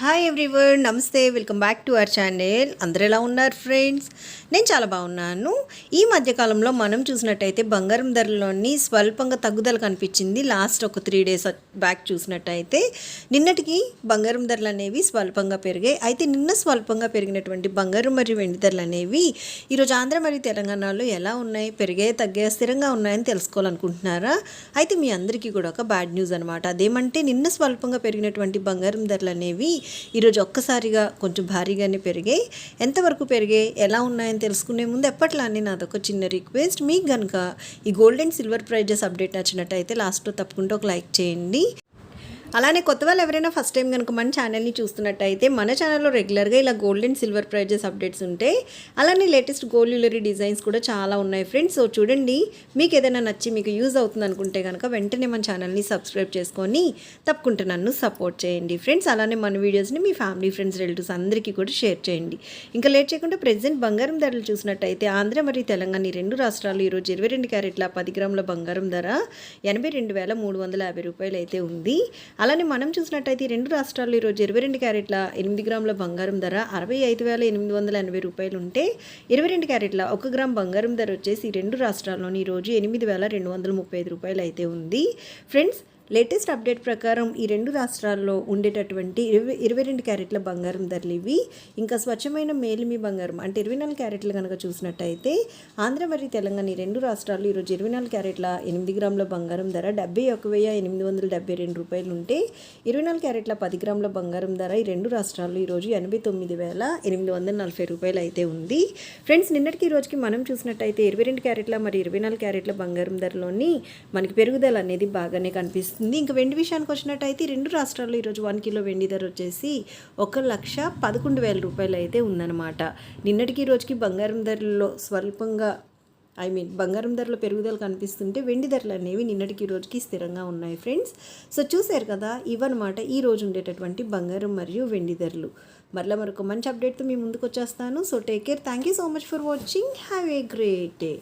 Hi everyone namaste welcome back to our channel అందరు ఎలా ఉన్నారు ఫ్రెండ్స్ నేను చాలా బాగున్నాను. ఈ మధ్యకాలంలో మనం చూసినట్టయితే బంగారం ధరలోని స్వల్పంగా తగ్గుదల కనిపించింది. లాస్ట్ ఒక త్రీ డేస్ బ్యాక్ చూసినట్టయితే నిన్నటికి బంగారం ధరలు అనేవి స్వల్పంగా పెరిగాయి. అయితే నిన్న స్వల్పంగా పెరిగినటువంటి బంగారం మరియు వెండి ధరలు అనేవి ఈరోజు ఆంధ్ర మరియు తెలంగాణలో ఎలా ఉన్నాయి? పెరిగే తగ్గే స్థిరంగా ఉన్నాయని తెలుసుకోవాలనుకుంటున్నారా? అయితే మీ అందరికీ కూడా ఒక బ్యాడ్ న్యూస్ అనమాట అదేమంటే నిన్న స్వల్పంగా పెరిగినటువంటి బంగారం ధరలు అనేవి ఈరోజు ఒక్కసారిగా కొంచెం భారీగానే పెరిగాయి. ఎంతవరకు పెరిగాయి? ఎలా ఉన్నాయని తెలుసుకునే ముందు ఎప్పట్లానే నాదొక చిన్న రిక్వెస్ట్. మీకు కనుక ఈ gold and silver prizes update నచ్చినట్టయితే లాస్ట్లో తప్పకుండా ఒక లైక్ చేయండి. అలానే కొత్త వాళ్ళు ఎవరైనా ఫస్ట్ టైం కనుక మన ఛానల్ని చూస్తున్నట్టయితే మన ఛానల్లో రెగ్యులర్గా ఇలా gold and silver prizes updates ఉంటాయి అలానే లేటెస్ట్ గోల్డ్ జ్యువెలరీ డిజైన్స్ కూడా చాలా ఉన్నాయి ఫ్రెండ్స్ సో చూడండి మీకు ఏదైనా నచ్చి మీకు యూజ్ అవుతుంది అనుకుంటే కనుక వెంటనే మన ఛానల్ని సబ్స్క్రైబ్ చేసుకొని తప్పకుండా నన్ను సపోర్ట్ చేయండి ఫ్రెండ్స్ అలానే మన వీడియోస్ని మీ ఫ్యామిలీ ఫ్రెండ్స్ రిలేటివ్స్ అందరికీ కూడా షేర్ చేయండి. ఇంకా లేట్ చేయకుండా ప్రెసెంట్ బంగారం ధరలు చూసినట్టయితే ఆంధ్ర మరియు తెలంగాణ ఈ రెండు రాష్ట్రాలు ఈరోజు ఇరవై రెండు క్యారెట్ల పది గ్రాముల బంగారం ధర ఎనభై రెండు వేల మూడు వందల యాభై రూపాయలు అయితే ఉంది. అలానే మనం చూసినట్టయితే రెండు రాష్ట్రాల్లో ఈరోజు ఇరవై రెండు క్యారెట్ల ఎనిమిది గ్రాముల బంగారం ధర అరవై ఐదు వేల ఎనిమిది వందల ఎనభై రూపాయలు ఉంటే ఇరవై రెండు క్యారెట్ల ఒక గ్రామ్ బంగారం ధర వచ్చేసి రెండు రాష్ట్రాల్లోని ఈరోజు ఎనిమిది వేల రెండు వందల ముప్పై ఐదు రూపాయలు అయితే ఉంది. ఫ్రెండ్స్ లేటెస్ట్ అప్డేట్ ప్రకారం ఈ రెండు రాష్ట్రాల్లో ఉండేటటువంటి ఇరవై ఇరవై రెండు క్యారెట్ల బంగారం ధరలు ఇవి. ఇంకా స్వచ్ఛమైన మేలిమి బంగారం అంటే ఇరవై నాలుగు క్యారెట్లు కనుక చూసినట్టయితే ఆంధ్ర మరియు తెలంగాణ ఈ రెండు రాష్ట్రాలు ఈరోజు ఇరవై నాలుగు క్యారెట్ల ఎనిమిది గ్రాముల బంగారం ధర డెబ్బై ఒక వెయ్యి ఎనిమిది వందల డెబ్బై రెండు రూపాయలు ఉంటే ఇరవై నాలుగు క్యారెట్ల పది గ్రాముల బంగారం ధర ఈ రెండు రాష్ట్రాల్లో ఈరోజు ఎనభై తొమ్మిది వేల ఎనిమిది వందల నలభై రూపాయలు అయితే ఉంది. ఫ్రెండ్స్ నిన్నటికి ఈ రోజుకి మనం చూసినట్టయితే ఇరవై రెండు క్యారెట్ల మరి ఇరవై నాలుగు క్యారెట్ల బంగారం ధరలోని మనకి పెరుగుదల అనేది బాగానే కనిపిస్తుంది. ఇంకా వెండి విషయానికి వచ్చినట్టయితే రెండు రాష్ట్రాల్లో ఈరోజు వన్ కిలో వెండి ధర వచ్చేసి ఒక లక్ష పదకొండు వేల రూపాయలు అయితే ఉందన్నమాట. నిన్నటికి ఈ రోజుకి బంగారం ధరల్లో స్వల్పంగా ఐ మీన్ బంగారం ధరల పెరుగుదల కనిపిస్తుంటే వెండి ధరలు అనేవి నిన్నటికి రోజుకి స్థిరంగా ఉన్నాయి ఫ్రెండ్స్. సో చూశారు కదా ఇవన్నమాట ఈ రోజు ఉండేటటువంటి బంగారం మరియు వెండి ధరలు. మరలా మరొక మంచి అప్డేట్తో మీ ముందుకు వచ్చేస్తాను. So take care. Thank you so much for watching. Have a great day.